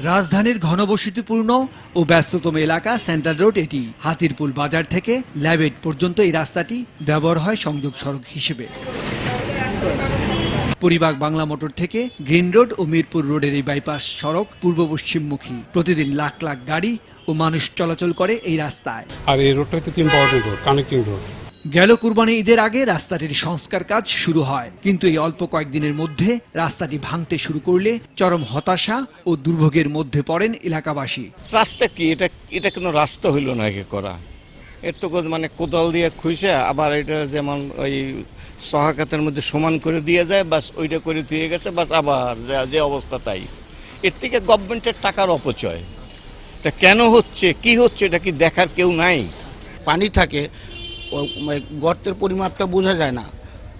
রাজধানীর ঘনবসতিপূর্ণ ও ব্যস্ততম এলাকা সেন্ট্রাল রোড, এটি হাতিরপুল বাজার থেকে ল্যাবেট পর্যন্ত এই রাস্তাটি ব্যবহার হয় সংযোগ সড়ক হিসেবে। পরিবাগ বাংলা মোটর থেকে গ্রিন রোড ও মিরপুর রোডের এই বাইপাস সড়ক পূর্ব পশ্চিমমুখী। প্রতিদিন লাখ লাখ গাড়ি ও মানুষ চলাচল করে এই রাস্তায়। আর এই রোডটা হচ্ছে ইম্পর্টেন্ট রোড, কানেক্টিং রোড। গেল কুরবানি ঈদের আগে রাস্তাটির সংস্কার কাজ শুরু হয়। কিন্তু এই অল্প কয়েকদিনের মধ্যে রাস্তাটি ভাঙতে শুরু করলে চরম হতাশা ও দুর্ভোগের মধ্যে পড়েন এলাকাবাসী। রাস্তা কি? এটা এটা কোনো রাস্তা হইল না আগে করা। এর তো মানে কোদাল দিয়ে খুঁজে আবার এটা যেমন ওই সহাকাতের মধ্যে সমান করে দিয়ে যায় বাস ওইটা করে দিয়ে গেছে বাস আবার যে অবস্থা তাই। এর থেকে গভর্নমেন্টের টাকার অপচয়। এটা কেন হচ্ছে? কি হচ্ছে? এটা কি দেখার কেউ নাই? পানি থাকে গর্তের পরিমাপটা বোঝা যায় না।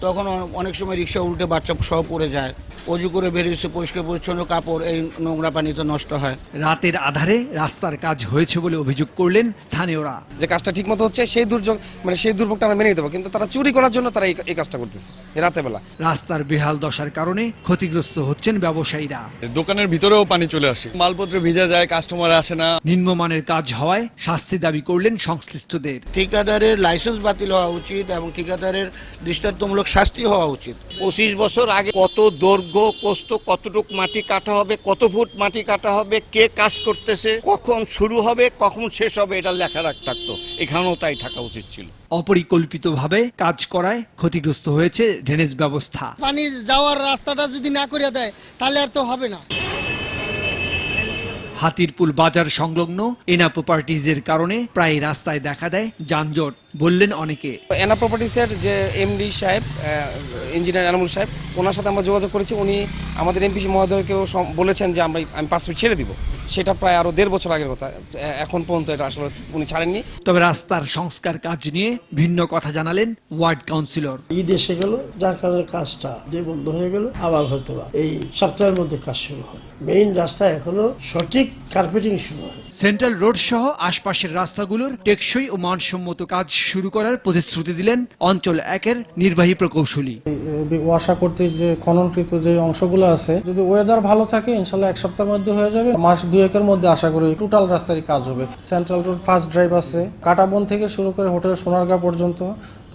তখন অনেক সময় রিক্সা উল্টে বাচ্চা সহ পড়ে যায়। অজু করে বেরিয়েছে পরিষ্কার পরিচ্ছন্ন কাপড় এই নোংরা পানিতে নষ্ট হয়। রাতের আধারে রাস্তার কাজ হয়েছে বলে অভিযোগ করলেন স্থানীয়রা। যে কাজটা ঠিক মতো হচ্ছে সেই দুর্যোগ মানে সেই দুর্ভোগটা আমরা মেনে নিতে পারব। কিন্তু তারা চুরি করার জন্য তারা এই এই কাজটা করতেছে এই রাতের বেলা রাস্তার বেহাল দশার কারণে ক্ষতিগ্রস্ত হচ্ছেন ব্যবসায়ীরা। দোকানের ভিতরেও পানি চলে আসে। মালপত্র ভিজে যায় কাস্টমার আসে না। নিম্নমানের কাজ হওয়ায় শাস্তি দাবি করলেন সংশ্লিষ্টদের। ঠিকাদারের লাইসেন্স বাতিল হওয়া উচিত এবং ঠিকাদারের দৃষ্টান্তমূলক শাস্তি হওয়া উচিত। পঁচিশ বছর আগে কত দৈর্ঘ্য কোস্ত কতটুক মাটি কাটা হবে কত ফুট মাটি কাটা হবে কে কাজ করতেছে কখন শুরু হবে কখন শেষ হবে এটা লেখা রাখ থাকতো এখানেও তাই থাকা উচিত ছিল। অপরিকল্পিতভাবে কাজ করায় ক্ষতিগ্রস্ত হয়েছে ড্রেনেজ ব্যবস্থা। পানি যাওয়ার রাস্তাটা যদি না করে দেয় তাহলে আর তো হবে না। হাতিরপুল বাজার সংলগ্ন এনা প্রপার্টিজের কারণে প্রায় রাস্তায় দেখা দেয় যানজট, বললেন অনেকে। এনা প্রপার্টিসের যে এমডি সাহেব ইঞ্জিনিয়ার এনামুল সাহেব, ওনার সাথে আমরা যোগাযোগ করেছি। উনি আমাদের এমপি মহোদয়কেও বলেছেন যে আমরা আমি পাসপোর্ট ছেড়ে দিব। সেটা প্রায় আরও দেড় বছর আগের কথা। এখন পর্যন্ত এটা আসলে উনি ছাড়েননি। তবে রাস্তার সংস্কার কাজ নিয়ে ভিন্ন কথা জানালেন ওয়ার্ড কাউন্সিলর। ঈদ এসে গেল যার কারণে কাজটা যে বন্ধ হয়ে গেল আবার হয়তো বা এই সপ্তাহের মধ্যে কাজ শুরু হবে। মেইন রাস্তা এখনও সঠিক কার্পেটিং শুরু হয় সেন্ট্রাল রোড সহ আশপাশের রাস্তাগুলোর টেকসই ও মানসম্মত কাজ শুরু করার প্রতিশ্রুতি দিলেন অঞ্চল একের নির্বাহী প্রকৌশলী। ওয়াসা করতে যে খননকৃত যে অংশগুলো আছে, যদি ওয়েদার ভালো থাকে, ইনশাল্লাহ এক সপ্তাহের মধ্যে হয়ে যাবে। মাস দুয়েকের মধ্যে আশা করি টোটাল রাস্তারই কাজ হবে। সেন্ট্রাল রোড ফার্স্ট ড্রাইভ আছে। কাটাবন থেকে শুরু করে হোটেল সোনারগাঁ পর্যন্ত।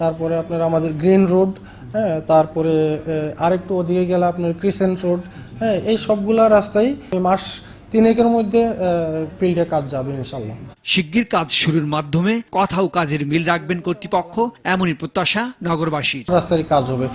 তারপরে আপনার আমাদের গ্রিন রোড হ্যাঁ তারপরে আরেকটু ওদিকে গেলে আপনার ক্রিসেন্ট রোড হ্যাঁ এই সবগুলা রাস্তাই এই মাস তিনেকের মধ্যে ফিল্ডে কাজ যাবে ইনশাল্লাহ শিগগির কাজ শুরুর মাধ্যমে কথা ও কাজের মিল রাখবেন কর্তৃপক্ষ এমনই প্রত্যাশা নগরবাসীর। রাস্তার কাজ হবে।